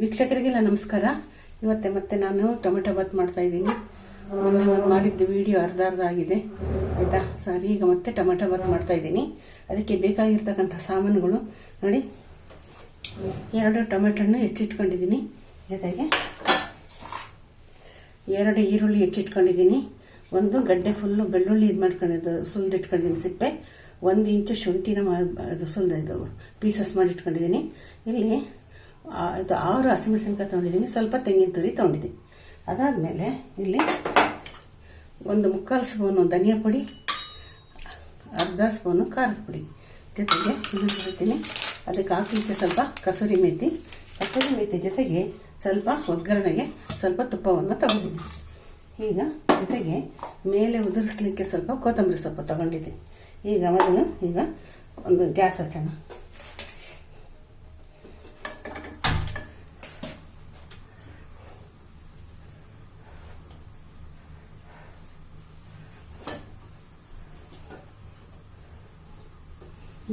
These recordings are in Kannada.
ವೀಕ್ಷಕರಿಗೆಲ್ಲ ನಮಸ್ಕಾರ. ಇವತ್ತೆ ಮತ್ತೆ ನಾನು ಟೊಮೆಟೊ ಬಾತ್ ಮಾಡ್ತಾ ಇದ್ದೀನಿ. ಮೊನ್ನೆ ಒಂದು ಮಾಡಿದ್ದು ವಿಡಿಯೋ ಅರ್ಧ ಅರ್ಧ ಆಗಿದೆ. ಆಯಿತಾ? ಸರಿ, ಈಗ ಮತ್ತೆ ಟೊಮೆಟೊ ಬಾತ್ ಮಾಡ್ತಾ ಇದ್ದೀನಿ. ಅದಕ್ಕೆ ಬೇಕಾಗಿರ್ತಕ್ಕಂಥ ಸಾಮಾನುಗಳು. ನೋಡಿ, ಎರಡು ಟೊಮೆಟೊನ್ನು ಹೆಚ್ಚಿಟ್ಕೊಂಡಿದ್ದೀನಿ. ಜೊತೆಗೆ ಎರಡು ಈರುಳ್ಳಿ ಹೆಚ್ಚಿಟ್ಕೊಂಡಿದ್ದೀನಿ. ಒಂದು ಗಡ್ಡೆ ಫುಲ್ಲು ಬೆಳ್ಳುಳ್ಳಿ ಇದು ಮಾಡ್ಕೊಂಡಿದ್ದು ಸುಲಿದಿಟ್ಕೊಂಡಿದ್ದೀನಿ, ಸಿಪ್ಪೆ. ಒಂದು ಇಂಚು ಶುಂಠಿನ ಸುಲಿದ ಇದು ಪೀಸಸ್ ಮಾಡಿ ಇಟ್ಕೊಂಡಿದ್ದೀನಿ ಇಲ್ಲಿ ಇದು ಆರು ಹಸಿಮೆಣಸಿನ್ಕಾಯಿ ತೊಗೊಂಡಿದ್ದೀನಿ. ಸ್ವಲ್ಪ ತೆಂಗಿನ ತುರಿ ತೊಗೊಂಡಿದ್ದೀನಿ. ಅದಾದಮೇಲೆ ಇಲ್ಲಿ ಒಂದು ಮುಕ್ಕಾಲು ಸ್ಪೂನು ಧನಿಯಾ ಪುಡಿ, ಅರ್ಧ ಸ್ಪೂನು ಖಾರದ ಪುಡಿ. ಜೊತೆಗೆ ಇದು ಅದಕ್ಕೆ ಹಾಕಲಿಕ್ಕೆ ಸ್ವಲ್ಪ ಕಸೂರಿ ಮೇಥಿ ಕಸೂರಿ ಮೇಥಿ ಜೊತೆಗೆ ಸ್ವಲ್ಪ ಒಗ್ಗರಣೆಗೆ ಸ್ವಲ್ಪ ತುಪ್ಪವನ್ನು ತಗೊಂಡಿದ್ದೀನಿ. ಈಗ ಜೊತೆಗೆ ಮೇಲೆ ಉದುರಿಸ್ಲಿಕ್ಕೆ ಸ್ವಲ್ಪ ಕೊತ್ತಂಬರಿ ಸೊಪ್ಪು ತಗೊಂಡಿದ್ದೀನಿ. ಈಗ ಮೊದಲು ಈಗ ಒಂದು ಗ್ಯಾಸ್ ಹಚ್ಚೋಣ.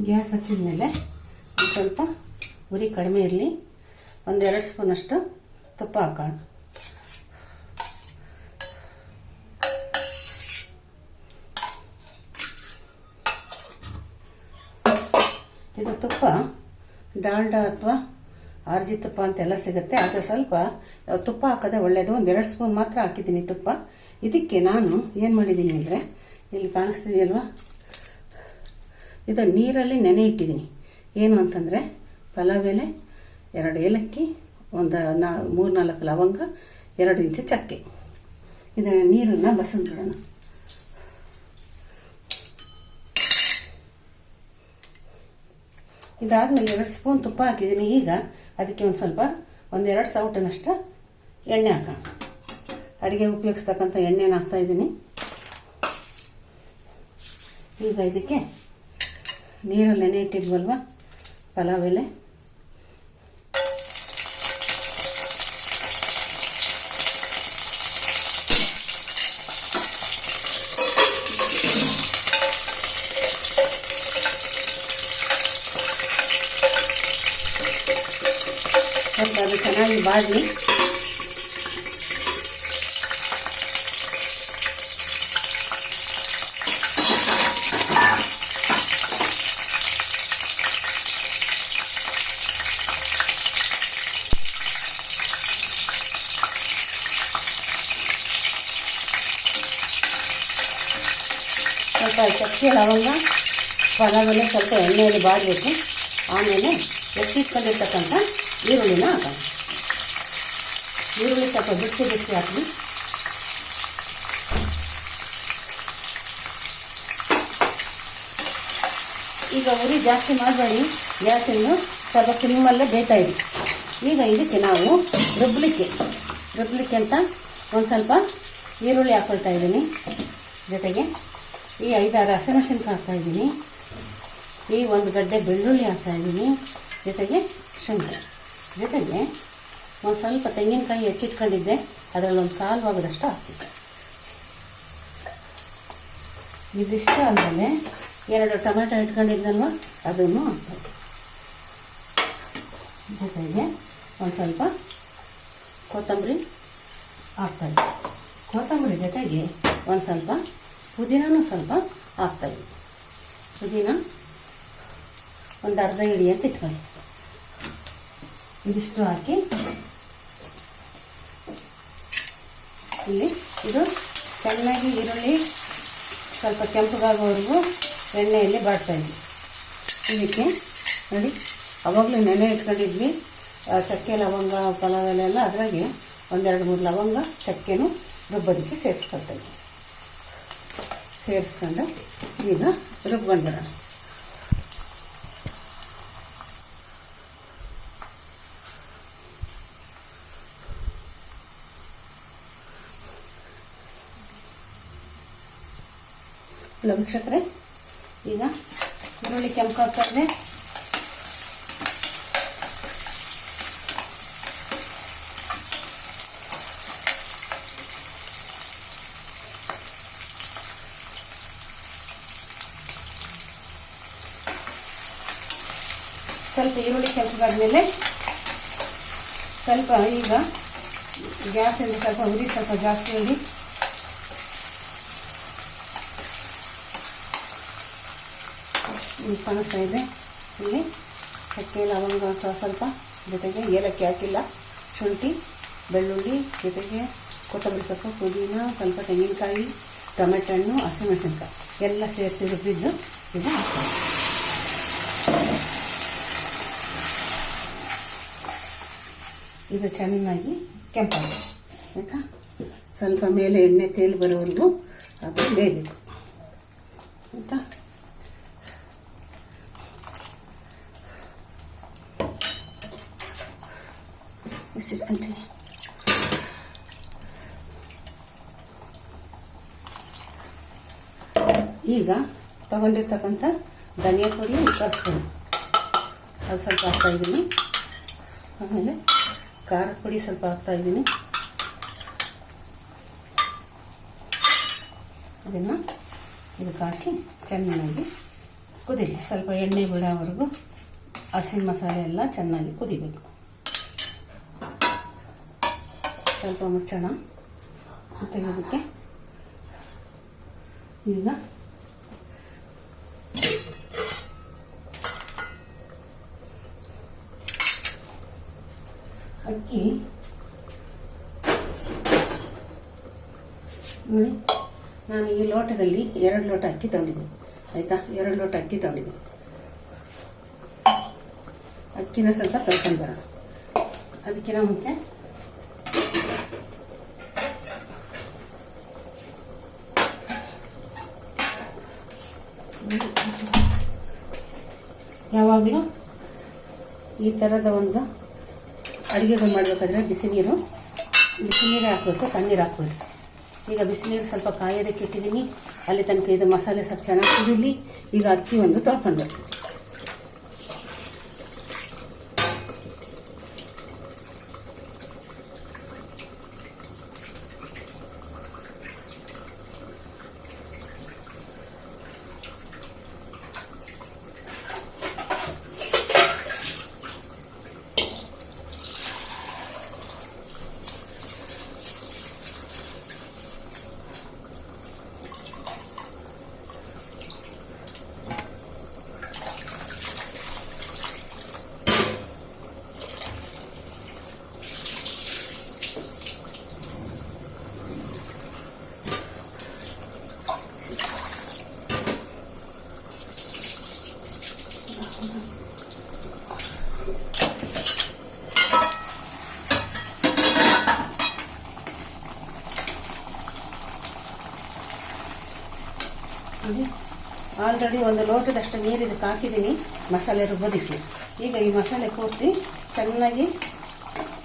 ಗ್ಯಾಸ್ ಹಚ್ಚಿದ ಮೇಲೆ ಸ್ವಲ್ಪ ಉರಿ ಕಡಿಮೆ ಇರಲಿ. ಒಂದೆರಡು ಸ್ಪೂನಷ್ಟು ತುಪ್ಪ ಹಾಕೋಣ. ಇದು ತುಪ್ಪ, ಡಾಲ್ಡಾ ಅಥವಾ ಆರ್ಜಿ ತುಪ್ಪ ಅಂತೆಲ್ಲ ಸಿಗುತ್ತೆ. ಆದರೆ ಸ್ವಲ್ಪ ತುಪ್ಪ ಹಾಕೋದೆ ಒಳ್ಳೆಯದು ಒಂದೆರಡು ಸ್ಪೂನ್ ಮಾತ್ರ ಹಾಕಿದ್ದೀನಿ ತುಪ್ಪ. ಇದಕ್ಕೆ ನಾನು ಏನು ಮಾಡಿದ್ದೀನಿ ಅಂದರೆ, ಇಲ್ಲಿ ಕಾಣಿಸ್ತಿದೆಯಲ್ವಾ? ಇದು ನೀರಲ್ಲಿ ನೆನೆ ಇಟ್ಟಿದ್ದೀನಿ. ಏನು ಅಂತಂದರೆ ಪಲಾವ್ ಎಲೆ, ಎರಡು ಏಲಕ್ಕಿ, ಒಂದು ನಾ, ಮೂರು ನಾಲ್ಕು ಲವಂಗ, ಎರಡು ಇಂಚು ಚಕ್ಕೆ. ಇದನ್ನು ನೀರನ್ನು ಬಸಂದ್ಬಿಡೋಣ ಇದಾದಮೇಲೆ ಎರಡು ಸ್ಪೂನ್ ತುಪ್ಪ ಹಾಕಿದ್ದೀನಿ. ಈಗ ಅದಕ್ಕೆ ಒಂದು ಸ್ವಲ್ಪ ಒಂದೆರಡು ಸೌಟನಷ್ಟು ಎಣ್ಣೆ ಹಾಕೋಣ. ಅಡುಗೆ ಉಪಯೋಗಿಸ್ತಕ್ಕಂಥ ಎಣ್ಣೆನ ಹಾಕ್ತಾಯಿದ್ದೀನಿ ಈಗ ಇದಕ್ಕೆ ನೀರಲ್ಲಿ ನೆನೆ ಇಟ್ಟಿದ್ವಲ್ವ? ಪಲಾವ್ ಎಲೆ ಅದು ಚೆನ್ನಾಗಿ ಬಾಡಲಿ ಸ್ವಲ್ಪ ಚಕ್ಕೆ, ಲವಂಗ ಸ್ವಲ್ಪ ಎಣ್ಣೆಯಲ್ಲಿ ಬಾಡಬೇಕು ಆಮೇಲೆ ಎತ್ತಿಟ್ಕೊಂಡಿರ್ತಕ್ಕಂಥ ಈರುಳ್ಳಿನ ಹಾಕೋಣ. ಈರುಳ್ಳಿ ಸ್ವಲ್ಪ ಬಿಸಿ ಬಿಸಿ ಹಾಕಿ ಈಗ ಉರಿ ಜಾಸ್ತಿ ಮಾಡಬೇಡಿ. ಗ್ಯಾಸನ್ನು ಸ್ವಲ್ಪ ಸಿಮ್ಮಲ್ಲೇ ಬೇಯ್ತಾ ಇದೆ ಈಗ ಇದಕ್ಕೆ ನಾವು ರುಬ್ಲಿಕ್ಕೆ ರುಬ್ಲಿಕ್ಕೆ ಅಂತ ಒಂದು ಸ್ವಲ್ಪ ಈರುಳ್ಳಿ ಹಾಕ್ಕೊಳ್ತಾ ಇದ್ದೀನಿ ಜೊತೆಗೆ. ಈ ಐದಾರು ಹಾಕ್ತಾ ಇದ್ದೀನಿ. ಈ ಒಂದು ಗಡ್ಡೆ ಬೆಳ್ಳುಳ್ಳಿ ಹಾಕ್ತಾ ಇದ್ದೀನಿ. ಜೊತೆಗೆ ಶುಂಠಿ. ಜೊತೆಗೆ ಒಂದು ಸ್ವಲ್ಪ ತೆಂಗಿನಕಾಯಿ ಹೆಚ್ಚಿಟ್ಕೊಂಡಿದ್ದೆ. ಅದರಲ್ಲಿ ಒಂದು ಕಾಲು ಭಾಗದಷ್ಟು ಹಾಕ್ತಿದ್ದೆ ಇದಿಷ್ಟ ಆದಮೇಲೆ ಎರಡು ಟೊಮೆಟೊ ಇಟ್ಕೊಂಡಿದ್ದಲ್ವ ಅದನ್ನು ಹಾಕ್ತೀನಿ. ಜೊತೆಗೆ ಒಂದು ಸ್ವಲ್ಪ ಕೊತ್ತಂಬರಿ ಹಾಕ್ತಾಯಿದ್ದೆ ಕೊತ್ತಂಬರಿ ಜೊತೆಗೆ ಒಂದು ಸ್ವಲ್ಪ ಪುದೀನೂ ಸ್ವಲ್ಪ ಹಾಕ್ತಾಯಿದ್ದೆ ಪುದೀನ ಒಂದು ಅರ್ಧ ಇಡಿ ಅಂತ ಇಟ್ಕೊಳ್ಳಿ. ಇದಿಷ್ಟು ಹಾಕಿ. ಇಲ್ಲಿ ಇದು ಚೆನ್ನಾಗಿ ಈರುಳ್ಳಿ ಸ್ವಲ್ಪ ಕೆಂಪಗಾಗೋವರೆಗೂ ಎಣ್ಣೆಯಲ್ಲಿ ಬಾಡ್ತಾ ಇದ್ವಿ ಇದಕ್ಕೆ ನೋಡಿ, ಅವಾಗಲೂ ನೆನೆ ಇಟ್ಕೊಂಡಿದ್ವಿ. ಚಕ್ಕೆ, ಲವಂಗ, ಪಲಾವ್ ಎಲೆ ಎಲ್ಲ ಅದ್ರಾಗೆ ಒಂದೆರಡು ಮೂರು ಲವಂಗ, ಚಕ್ಕೆನೂ ರುಬ್ಬೋದಕ್ಕೆ ಸೇರಿಸ್ಕೊಳ್ತಾ ಇದ್ವಿ ಸೇರಿಸ್ಕೊಂಡು ಈಗ ರುಬ್ಕೊಂಡ್ಬಿಡೋಣ. ಹಲೋ ವೀಕ್ಷಕರೇ ಈಗ ಈರುಳ್ಳಿ ಕೆಂಪು ಆಗ್ತಾ ಇದೆ ಸ್ವಲ್ಪ ಈರುಳ್ಳಿ ಕೆಂಪಗಾದ್ಮೇಲೆ ಸ್ವಲ್ಪ ಈಗ ಗ್ಯಾಸಿಂದ ಸ್ವಲ್ಪ ಉರಿ, ಸ್ವಲ್ಪ ಜಾಸ್ತಿ ಉರಿ. ಕಾಣಿಸ್ತಾ ಇದೆ. ಇಲ್ಲಿ ಚಕ್ಕೆ, ಲವಂಗ ಸ್ವಲ್ಪ ಜೊತೆಗೆ ಏಲಕ್ಕಿ ಹಾಕಿಲ್ಲ. ಶುಂಠಿ, ಬೆಳ್ಳುಳ್ಳಿ ಜೊತೆಗೆ ಕೊತ್ತಂಬರಿ ಸೊಪ್ಪು, ಪುದೀನ, ಸ್ವಲ್ಪ ತೆಂಗಿನಕಾಯಿ, ಟೊಮೆಟೊ ಹಣ್ಣು, ಹಸಿಮೆಣಸಿನ್ಕಾಯಿ. ಎಲ್ಲ ಸೇರಿಸಿ ರುಬ್ಬಿದ್ದು ಇದು ಹಾಕ್ತೀನಿ. ಇದು ಚೆನ್ನಾಗಿ ಕೆಂಪಾಗುತ್ತೆ ಆಯಿತಾ? ಸ್ವಲ್ಪ ಮೇಲೆ ಎಣ್ಣೆ ತೇಲಿ ಬರೋವರೆಗೂ ಅದು ಬೇಯಬೇಕು. ಆಯಿತಾ? ಅಂತೀನಿ ಈಗ ತಗೊಂಡಿರ್ತಕ್ಕಂಥ ಧನಿಯಾ ಪುಡಿ ಕರಿಸ್ಕೊಂಡು ಅದು ಸ್ವಲ್ಪ ಹಾಕ್ತಾ ಇದ್ದೀನಿ. ಆಮೇಲೆ ಖಾರದ ಪುಡಿ ಸ್ವಲ್ಪ ಹಾಕ್ತಾ ಇದ್ದೀನಿ. ಅದನ್ನು ಇದಕ್ಕೆ ಹಾಕಿ ಚೆನ್ನಾಗಿ ಕುದೀಲಿ. ಸ್ವಲ್ಪ ಎಣ್ಣೆ ಬಿಡೋವರೆಗೂ ಹಸಿ ಮಸಾಲೆ ಎಲ್ಲ ಚೆನ್ನಾಗಿ ಕುದಿಬೇಕು. ಸ್ವಲ್ಪ ಮುಚ್ಚೋಣ. ಇದಕ್ಕೆ ಈಗ ಅಕ್ಕಿ ನೋಡಿ ನಾನು ಈ ಲೋಟದಲ್ಲಿ ಎರಡು ಲೋಟ ಅಕ್ಕಿ ತಗೊಂಡಿದ್ವಿ ಆಯಿತಾ? ಎರಡು ಲೋಟ ಅಕ್ಕಿ ತಗೊಂಡಿದ್ವಿ ಅಕ್ಕಿನ ಸ್ವಲ್ಪ ಕಳ್ಕೊಂಡು ಬರೋಣ. ಅದಕ್ಕಿಂತ ಮುಂಚೆ ಯಾವಾಗಲೂ ಈ ಥರದ ಒಂದು ಅಡುಗೆಗಳು ಮಾಡಬೇಕಾದ್ರೆ ಬಿಸಿ ನೀರು, ಬಿಸಿ ನೀರೇ ಹಾಕಬೇಕು, ತಣ್ಣೀರು ಹಾಕ್ಬೇಡಿ ಈಗ ಬಿಸಿನೀರು ಸ್ವಲ್ಪ ಕಾಯೋದಕ್ಕೆ ಇಟ್ಟಿದ್ದೀನಿ. ಅಲ್ಲಿ ತನಕ ಇದು ಮಸಾಲೆ ಸ್ವಲ್ಪ ಚೆನ್ನಾಗಿ ಕುದಿಲಿ. ಈಗ ಅಕ್ಕಿ ಒಂದು ತೊಳ್ಕೊಂಡು ಆಲ್ರೆಡಿ ಒಂದು ಲೋಟದಷ್ಟು ನೀರು ಇದಕ್ಕೆ ಹಾಕಿದ್ದೀನಿ ಮಸಾಲೆ ರುಬ್ಬೋದಿಕ್ಕೆ ಈಗ ಈ ಮಸಾಲೆ ಪೂರ್ತಿ ಚೆನ್ನಾಗಿ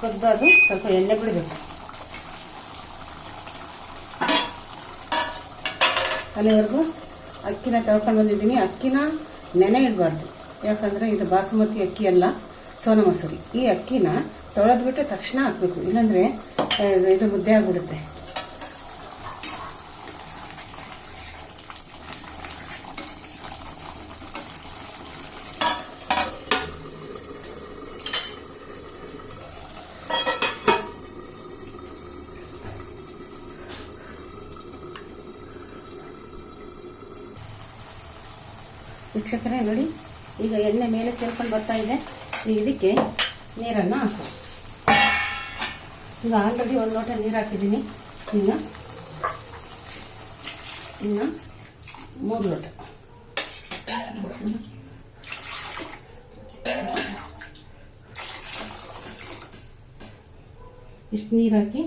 ಕೊದ್ದದು ಸ್ವಲ್ಪ ಎಣ್ಣೆ ಬಿಡಬೇಕು. ಅಲ್ಲಿವರೆಗೂ ಅಕ್ಕಿನ ತಳ್ಕೊಂಡು ಬಂದಿದ್ದೀನಿ. ಅಕ್ಕಿನ ನೆನೆ ಇಡಬಾರ್ದು. ಯಾಕಂದರೆ ಇದು ಬಾಸುಮತಿ ಅಕ್ಕಿ ಅಲ್ಲ, ಸೋನಾ ಮಸೂರಿ. ಈ ಅಕ್ಕಿನ ತೊಳೆದ್ಬಿಟ್ಟು ತಕ್ಷಣ ಹಾಕಬೇಕು. ಇಲ್ಲಾಂದರೆ ಇದು ಮುದ್ದೆ ಆಗಿಬಿಡುತ್ತೆ. ವೀಕ್ಷಕರೇ, ನೋಡಿ, ಈಗ ಎಣ್ಣೆ ಮೇಲೆ ಸೇರ್ಕೊಂಡು ಬರ್ತಾ ಇದೆ. ಈಗ ಇದಕ್ಕೆ ನೀರನ್ನು ಹಾಕು ಈಗ ಆಲ್ರೆಡಿ ಒಂದು ಲೋಟ ನೀರು ಹಾಕಿದ್ದೀನಿ. ಈಗ ಇನ್ನು ಮೂರು ಲೋಟ. ಇಷ್ಟು ನೀರು ಹಾಕಿ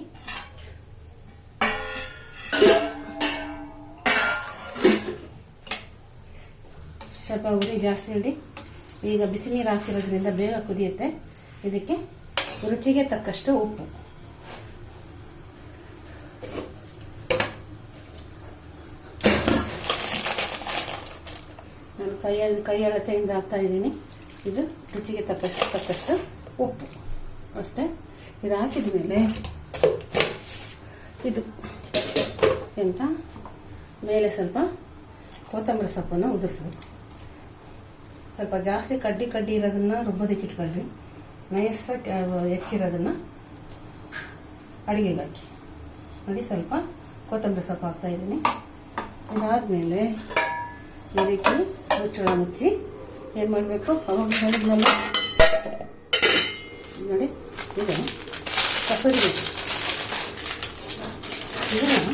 ಸ್ವಲ್ಪ ಜಾಸ್ತಿ ಇಡಿ ಈಗ ಬಿಸಿ ನೀರು ಹಾಕಿರೋದ್ರಿಂದ ಬೇಗ ಕುದಿಯುತ್ತೆ. ಇದಕ್ಕೆ ರುಚಿಗೆ ತಕ್ಕಷ್ಟು ಉಪ್ಪು. ನಾನು ಕೈಯಲ್ಲಿ ಕೈ ಅಳತೆಯಿಂದ ಹಾಕ್ತಾ ಇದ್ದೀನಿ. ಇದು ರುಚಿಗೆ ತಕ್ಕಷ್ಟು ತಕ್ಕಷ್ಟು ಉಪ್ಪು. ಅಷ್ಟೇ. ಇದು ಹಾಕಿದ ಮೇಲೆ ಇದು ಎಂತ? ಮೇಲೆ ಸ್ವಲ್ಪ ಕೊತ್ತಂಬರಿ ಸೊಪ್ಪನ್ನು ಉದುರಿಸ್ಬೇಕು. ಸ್ವಲ್ಪ ಜಾಸ್ತಿ ಕಡ್ಡಿ ಕಡ್ಡಿ ಇರೋದನ್ನ ರುಬ್ಬೋದಕ್ಕೆ ಇಟ್ಕೊಳ್ರಿ. ನೈಸಾಗಿ ಹೆಚ್ಚಿರೋದನ್ನು ಅಡುಗೆಗೆ ಹಾಕಿ. ನೋಡಿ, ಸ್ವಲ್ಪ ಕೊತ್ತಂಬರಿ ಸೊಪ್ಪು ಹಾಕ್ತಾ ಇದ್ದೀನಿ. ಇದಾದಮೇಲೆ ಈ ರೀತಿ ಮುಚ್ಚಳ ಮುಚ್ಚಿ ಏನು ಮಾಡಬೇಕು? ಅವಾಗ ಹೇಳಿದ್ನಲ್ಲ. ನೋಡಿ, ಇದು. ಕಸೂರಿ ಇದನ್ನು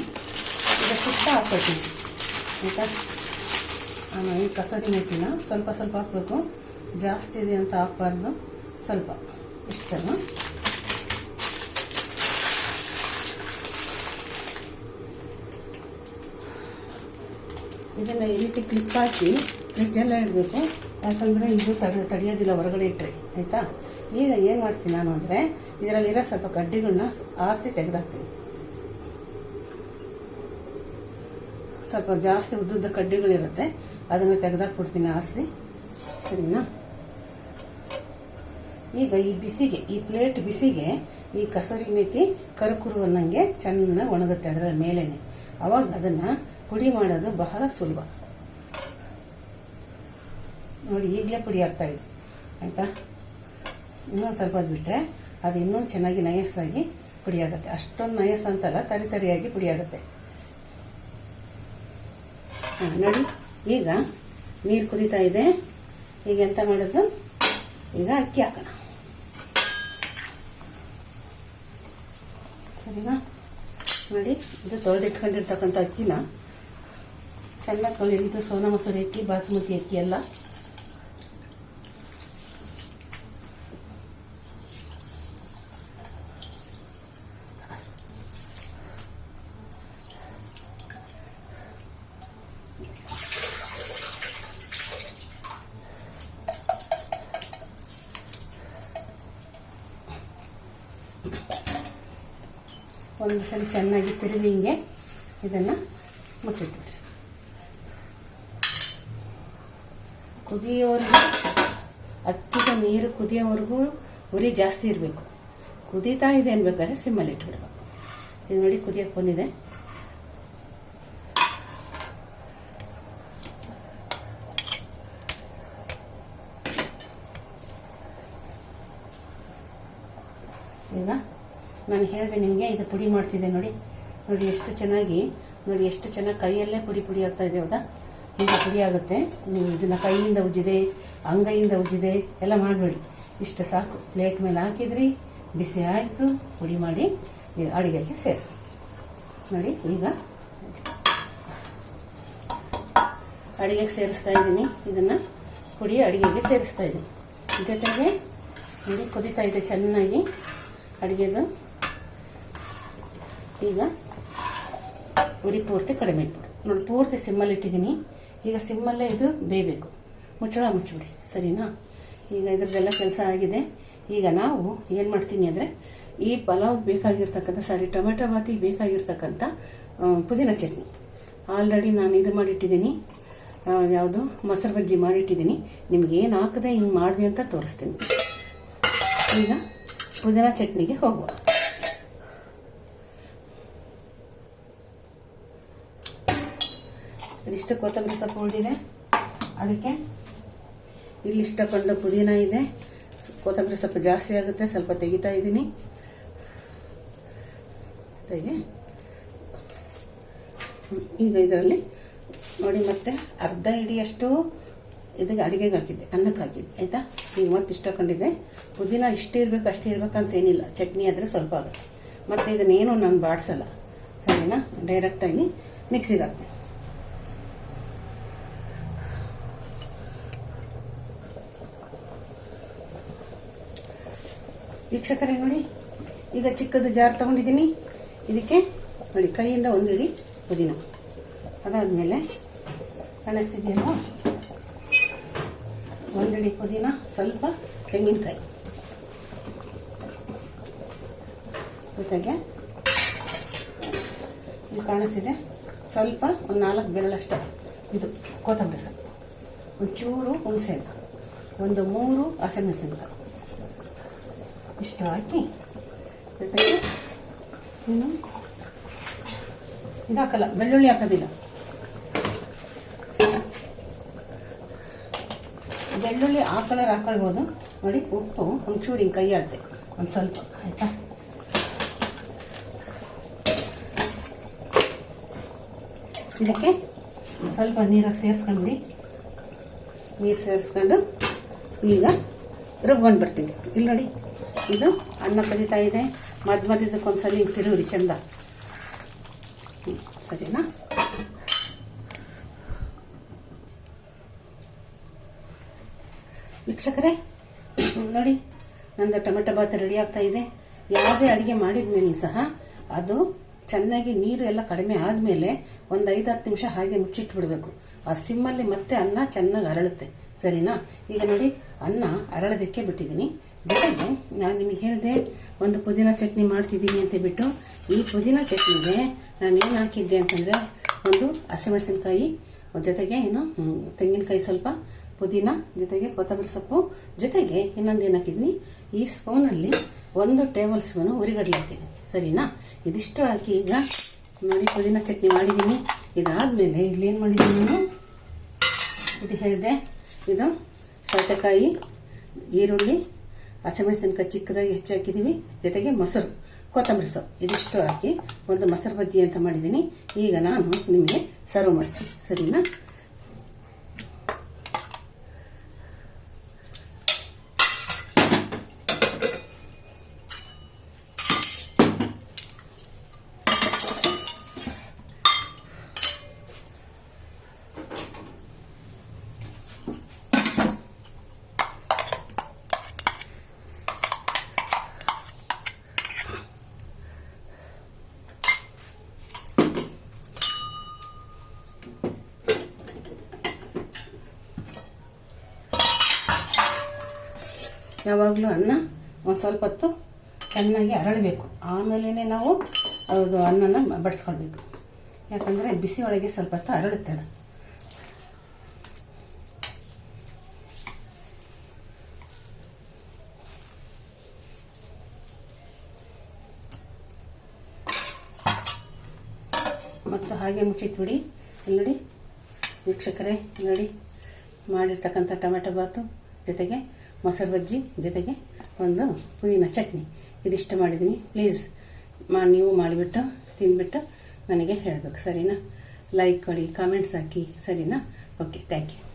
ಈಗ ಸುತ್ತ ಹಾಕ್ಕೊಳ್ತೀನಿ. ಆಯಿತಾ? ಆಮೇಲೆ ಈ ಕಸರಿ ಮೆಥಿನ ಸ್ವಲ್ಪ ಸ್ವಲ್ಪ ಹಾಕಬೇಕು. ಜಾಸ್ತಿ ಇದೆ ಅಂತ ಹಾಕ್ಬಾರ್ದು. ಸ್ವಲ್ಪ. ಇಷ್ಟನ್ನು ಇದನ್ನು ಈ ರೀತಿ ಕ್ಲಿಪ್ ಹಾಕಿ ಫ್ರಿಜ್ಜೆಲ್ಲ ಇಡಬೇಕು. ಯಾಕಂದರೆ ಇದು ತಡ, ತಡೆಯೋದಿಲ್ಲ, ಹೊರಗಡೆ ಇಟ್ಟರೆ ಆಯಿತಾ? ಈಗ ಏನು ಮಾಡ್ತೀನಿ ನಾನು ಅಂದರೆ, ಇದರಲ್ಲಿರೋ ಸ್ವಲ್ಪ ಕಡ್ಡಿಗಳನ್ನ ಆರಿಸಿ ತೆಗೆದಾಕ್ತೀನಿ. ಸ್ವಲ್ಪ ಜಾಸ್ತಿ ಉದ್ದುದ್ದ ಕಡ್ಡಿಗಳಿರುತ್ತೆ. ಅದನ್ನು ತೆಗೆದಾಕ್ಬಿಡ್ತೀನಿ ಆರಿಸಿ. ಸರಿನಾ? ಈಗ ಈ ಬಿಸಿಗೆ, ಈ ಪ್ಲೇಟ್ ಬಿಸಿಗೆ ಈ ಕಸೂರಿ ಮೇತಿ ಕರುಕುರು ಅನ್ನಂಗೆ ಚೆನ್ನಾಗಿ ಒಣಗುತ್ತೆ ಅದರ ಮೇಲೇನೆ. ಅವಾಗ ಅದನ್ನು ಪುಡಿ ಮಾಡೋದು ಬಹಳ ಸುಲಭ. ನೋಡಿ, ಈಗಲೇ ಪುಡಿ ಆಗ್ತಾ ಇದೆ. ಆಯಿತಾ? ಇನ್ನೊಂದು ಸ್ವಲ್ಪ ಬಿಟ್ಟರೆ ಅದು ಇನ್ನೂ ಚೆನ್ನಾಗಿ ನಯಸ್ಸಾಗಿ ಪುಡಿ ಆಗುತ್ತೆ. ಅಷ್ಟೊಂದು ನಯಸ್ ಅಂತಲ್ಲ, ತರಿ ತರಿಯಾಗಿ ಪುಡಿ ಆಗುತ್ತೆ. ಹಾಂ, ನೋಡಿ. ಈಗ ನೀರು ಕುದೀತಾ ಇದೆ. ಈಗ ಎಂತ ಮಾಡೋದು? ಈಗ ಅಕ್ಕಿ ಹಾಕೋಣ. ಸರಿನಾ? ನೋಡಿ, ಇದು ತೊಳೆದಿಟ್ಕೊಂಡಿರ್ತಕ್ಕಂಥ ಅಕ್ಕಿನ. ಚೆನ್ನಾಗಿ ತೊಳೆದಿದ್ದು ಸೋನಾ ಮಸೂರಿ ಅಕ್ಕಿ, ಬಾಸುಮತಿ ಅಕ್ಕಿ ಎಲ್ಲ ಸಲ ಚೆನ್ನಾಗಿ ತಿರುವಿ ಹಿಂಗೆ ಇದನ್ನು ಮುಚ್ಚಿಟ್ಬಿಡ್ರಿ. ಕುದಿಯೋವರೆಗೂ ಹತ್ತಿದ ನೀರು ಕುದಿಯೋವರೆಗೂ ಉರಿ ಜಾಸ್ತಿ ಇರಬೇಕು. ಕುದೀತಾ ಇದೆ ಅನ್ಬೇಕಾದ್ರೆ ಸಿಮ್ಮಲ್ಲಿ ಇಟ್ಬಿಡ್ಬೇಕು. ಇದು ನೋಡಿ ಕುದಿಯಕ್ಕೆ ಬಂದಿದೆ ಈಗ ನಾನು ಹೇಳಿದೆ ನಿಮಗೆ, ಇದು ಪುಡಿ ಮಾಡ್ತಿದ್ದೆ ನೋಡಿ. ನೋಡಿ ಎಷ್ಟು ಚೆನ್ನಾಗಿ, ನೋಡಿ ಎಷ್ಟು ಚೆನ್ನಾಗಿ ಕೈಯಲ್ಲೇ ಪುಡಿ ಪುಡಿ ಆಗ್ತಾ ಇದೆ ಹೌದಾ? ಈಗ ಪುಡಿ ಆಗುತ್ತೆ. ನೀವು ಇದನ್ನ ಕೈಯಿಂದ ಉಜ್ಜಿದೆ, ಅಂಗೈಯಿಂದ ಉಜ್ಜಿದೆ, ಎಲ್ಲ ಮಾಡಬೇಡಿ. ಇಷ್ಟು ಸಾಕು. ಪ್ಲೇಟ್ ಮೇಲೆ ಹಾಕಿದ್ರಿ, ಬಿಸಿ ಆಯಿತು, ಪುಡಿ ಮಾಡಿ ಅಡುಗೆಗೆ ಸೇರಿಸಿ. ನೋಡಿ, ಈಗ ಅಡುಗೆಗೆ ಸೇರಿಸ್ತಾ ಇದ್ದೀನಿ. ಇದನ್ನು ಪುಡಿ ಅಡುಗೆಗೆ ಸೇರಿಸ್ತಾ ಇದ್ದೀನಿ. ಜೊತೆಗೆ, ನೋಡಿ, ಕುದೀತಾ ಇದೆ ಚೆನ್ನಾಗಿ ಅಡುಗೆದು. ಈಗ ಉರಿ ಪೂರ್ತಿ ಕಡಿಮೆ ಇಟ್ಬಿಡು. ನೋಡಿ, ಪೂರ್ತಿ ಸಿಮ್ಮಲ್ಲಿ ಇಟ್ಟಿದ್ದೀನಿ. ಈಗ ಸಿಮ್ಮಲ್ಲೇ ಇದು ಬೇಯಬೇಕು. ಮುಚ್ಚಳ ಮುಚ್ಚಿಬಿಡಿ, ಸರಿನಾ? ಈಗ ಇದ್ರದ್ದೆಲ್ಲ ಕೆಲಸ ಆಗಿದೆ. ಈಗ ನಾವು ಏನು ಮಾಡ್ತೀನಿ ಅಂದರೆ, ಈ ಪಲಾವ್ ಬೇಕಾಗಿರ್ತಕ್ಕಂಥ, ಸಾರಿ, ಟೊಮೆಟೊ ಬಾತಿಗೆ ಬೇಕಾಗಿರ್ತಕ್ಕಂಥ ಪುದೀನ ಚಟ್ನಿ. ಆಲ್ರೆಡಿ ನಾನು ಇದು ಮಾಡಿಟ್ಟಿದ್ದೀನಿ. ಯಾವುದು? ಮೊಸರು ಬಜ್ಜಿ ಮಾಡಿಟ್ಟಿದ್ದೀನಿ. ನಿಮ್ಗೆ ಏನು ಹಾಕದೆ ಹಿಂಗೆ ಮಾಡಿದೆ ಅಂತ ತೋರಿಸ್ತೀನಿ. ಈಗ ಪುದೀನ ಚಟ್ನಿಗೆ ಹೋಗುವ. ಇದಿಷ್ಟು ಕೊತ್ತಂಬರಿ ಸೊಪ್ಪು ಉಳಿದಿದೆ. ಅದಕ್ಕೆ ಇಲ್ಲಿ ಇಷ್ಟಕೊಂಡು ಪುದೀನ ಇದೆ. ಕೊತ್ತಂಬರಿ ಸೊಪ್ಪು ಜಾಸ್ತಿ ಆಗುತ್ತೆ, ಸ್ವಲ್ಪ ತೆಗಿತಾ ಇದ್ದೀನಿ. ಜೊತೆಗೆ ಈಗ ಇದರಲ್ಲಿ ನೋಡಿ ಮತ್ತೆ ಅರ್ಧ ಹಿಡಿಯಷ್ಟು ಇದಕ್ಕೆ ಅಡುಗೆಗೆ ಹಾಕಿದ್ದೆ, ಅನ್ನಕ್ಕೆ ಹಾಕಿದ್ದೆ, ಆಯಿತಾ? ಈಗ ಮತ್ತೆ ಇಷ್ಟಕೊಂಡಿದ್ದೆ ಪುದೀನ ಇಷ್ಟು ಇರಬೇಕು, ಅಷ್ಟೇ ಇರ್ಬೇಕಂತ ಏನಿಲ್ಲ. ಚಟ್ನಿ ಆದರೆ ಸ್ವಲ್ಪ ಆಗುತ್ತೆ. ಮತ್ತು ಇದನ್ನೇನು ನಾನು ಬಾಡಿಸಲ್ಲ. ಸರಿನಾ? ಡೈರೆಕ್ಟಾಗಿ ಮಿಕ್ಸಿಗೆ ಹಾಕ್ತೀನಿ. ವೀಕ್ಷಕರೇ ನೋಡಿ, ಈಗ ಚಿಕ್ಕದು ಜಾರ್ ತಗೊಂಡಿದ್ದೀನಿ. ಇದಕ್ಕೆ ನೋಡಿ, ಕೈಯಿಂದ ಒಂದು ಇಡಿ ಪುದೀನ. ಅದಾದಮೇಲೆ ಕಾಣಿಸ್ತಿದೆಯಲ್ಲ ಒಂದಿಡಿ ಪುದೀನ, ಸ್ವಲ್ಪ ತೆಂಗಿನಕಾಯಿ. ಜೊತೆಗೆ ಇಲ್ಲಿ ಕಾಣಿಸ್ತಿದೆ. ಸ್ವಲ್ಪ ಒಂದು ನಾಲ್ಕು ಬೆರಳಷ್ಟೇ. ಇದು ಕೊತ್ತಂಬರಿ ಸೊಪ್ಪು. ಒಂಚೂರು ಹುಣಸೆ ಒಂದು ಮೂರು ಹಸಿಮೆಣಸಿನ್ಕಾಯಿ. ಇಷ್ಟು ಹಾಕಿ ಜೊತೆಗೆ ಹಾಕಲ್ಲ ಬೆಳ್ಳುಳ್ಳಿ ಹಾಕೋದಿಲ್ಲ ಬೆಳ್ಳುಳ್ಳಿ ಆ ಕಲರ್ ಹಾಕೊಳ್ಬೋದು ನೋಡಿ ಉಪ್ಪು ಒಂಚೂರು ಹಿಂಗೆ ಕೈ ಅಳತೆ ಒಂದು ಸ್ವಲ್ಪ ಆಯಿತಾ? ಇದಕ್ಕೆ ಸ್ವಲ್ಪ ನೀರಾಗಿ ಸೇರಿಸ್ಕೊಂಡ್ಬಿಡಿ ನೀರು ಸೇರಿಸ್ಕೊಂಡು ಈಗ ರುಬ್ಕೊಂಡು ಬರ್ತೀನಿ ಇಲ್ಲಿ ನೋಡಿ ಇದು ಅನ್ನ ಕದೀತಾ ಇದೆ. ಮಧ್ಯ ಮಧ್ಯದಕ್ಕೆ ಒಂದ್ಸಲ ಹಿಂಗೆ ತಿರುಗ್ರಿ, ಚಂದ. ಸರಿನಾ? ವೀಕ್ಷಕರೇ ನೋಡಿ, ನಂದು ಟೊಮೆಟೊ ಬಾತ್ ರೆಡಿ ಆಗ್ತಾ ಇದೆ. ಯಾವುದೇ ಅಡುಗೆ ಮಾಡಿದ ಮೇಲೆ ಸಹ ಅದು ಚೆನ್ನಾಗಿ ನೀರು ಎಲ್ಲ ಕಡಿಮೆ ಆದಮೇಲೆ ಒಂದು ಐದು ಹತ್ತು ನಿಮಿಷ ಹಾಗೆ ಮುಚ್ಚಿಟ್ಬಿಡ್ಬೇಕು. ಆ ಸಿಮ್ಮಲ್ಲಿ ಮತ್ತೆ ಅನ್ನ ಚೆನ್ನಾಗಿ ಅರಳುತ್ತೆ. ಸರಿನಾ? ಈಗ ನೋಡಿ, ಅನ್ನ ಅರಳೋದಕ್ಕೆ ಬಿಟ್ಟಿದ್ದೀನಿ. ಜೊತೆಗೆ ನಾನು ನಿಮಗೆ ಹೇಳಿದೆ, ಒಂದು ಪುದೀನ ಚಟ್ನಿ ಮಾಡ್ತಿದ್ದೀನಿ ಅಂತ ಬಿಟ್ಟು ಈ ಪುದೀನ ಚಟ್ನಿಗೆ ನಾನು ಏನು ಹಾಕಿದ್ದೆ ಅಂತಂದರೆ, ಒಂದು ಹಸಿಮೆಣಸಿನ್ಕಾಯಿ ಜೊತೆಗೆ ಏನು ತೆಂಗಿನಕಾಯಿ ಸ್ವಲ್ಪ, ಪುದೀನ, ಜೊತೆಗೆ ಕೊತ್ತಂಬರಿ ಸೊಪ್ಪು, ಜೊತೆಗೆ ಇನ್ನೊಂದು ಏನು ಹಾಕಿದ್ದೀನಿ, ಈ ಸ್ಪೂನಲ್ಲಿ ಒಂದು ಟೇಬಲ್ ಸ್ಪೂನು ಉರಿಗಡಲೆ ಹಾಕಿದ್ದೀನಿ. ಸರಿನಾ? ಇದಿಷ್ಟು ಹಾಕಿ ಈಗ ನೋಡಿ, ಪುದೀನ ಚಟ್ನಿ ಮಾಡಿದ್ದೀನಿ. ಇದಾದಮೇಲೆ ಇಲ್ಲಿ ಏನು ಮಾಡಿದ್ದೀನಿ ನಾನು? ಇದು ಹೇಳಿದೆ, ಇದು ಸೌತೆಕಾಯಿ, ಈರುಳ್ಳಿ ಹಸಿಮೆಣಸಿನ್ಕಾಯಿ ಚಿಕ್ಕದಾಗಿ ಹೆಚ್ಚಾಕಿದ್ದೀವಿ ಜೊತೆಗೆ ಮೊಸರು, ಕೊತ್ತಂಬರಿ ಸೊಪ್ಪು. ಇದಿಷ್ಟು ಹಾಕಿ ಒಂದು ಮೊಸರು ಬಜ್ಜಿ ಅಂತ ಮಾಡಿದ್ದೀನಿ. ಈಗ ನಾನು ನಿಮಗೆ ಸರ್ವ್ ಮಾಡ್ತೀನಿ. ಸರಿನಾ? ಯಾವಾಗಲೂ ಅನ್ನ ಒಂದು ಸ್ವಲ್ಪ ಹೊತ್ತು ಚೆನ್ನಾಗಿ ಅರಳಬೇಕು. ಆಮೇಲೆ ನಾವು ಅದು ಅನ್ನನ ಬಡಿಸ್ಕೊಳ್ಬೇಕು. ಯಾಕಂದರೆ ಬಿಸಿ ಒಳಗೆ ಸ್ವಲ್ಪ ಹೊತ್ತು ಅರಳುತ್ತೆ ಅದು. ಮತ್ತು ಹಾಗೆ ಮುಚ್ಚಿಟ್ಬಿಡಿ. ನೋಡಿ, ವೀಕ್ಷಕರೇ ನೋಡಿ, ಮಾಡಿರ್ತಕ್ಕಂಥ ಟೊಮೆಟೊ ಬಾತು ಜೊತೆಗೆ ಮೊಸರು ಬಜ್ಜಿ ಜೊತೆಗೆ ಒಂದು ಪುದೀನ ಚಟ್ನಿ. ಇದಿಷ್ಟು ಮಾಡಿದ್ದೀನಿ. ಪ್ಲೀಸ್ ಮಾ, ನೀವು ಮಾಡಿಬಿಟ್ಟು, ತಿಂದ್ಬಿಟ್ಟು ನನಗೆ ಹೇಳಬೇಕು. ಸರಿನಾ? ಲೈಕ್ ಕೊಡಿ ಕಾಮೆಂಟ್ಸ್ ಹಾಕಿ. ಸರಿನಾ? Okay thank you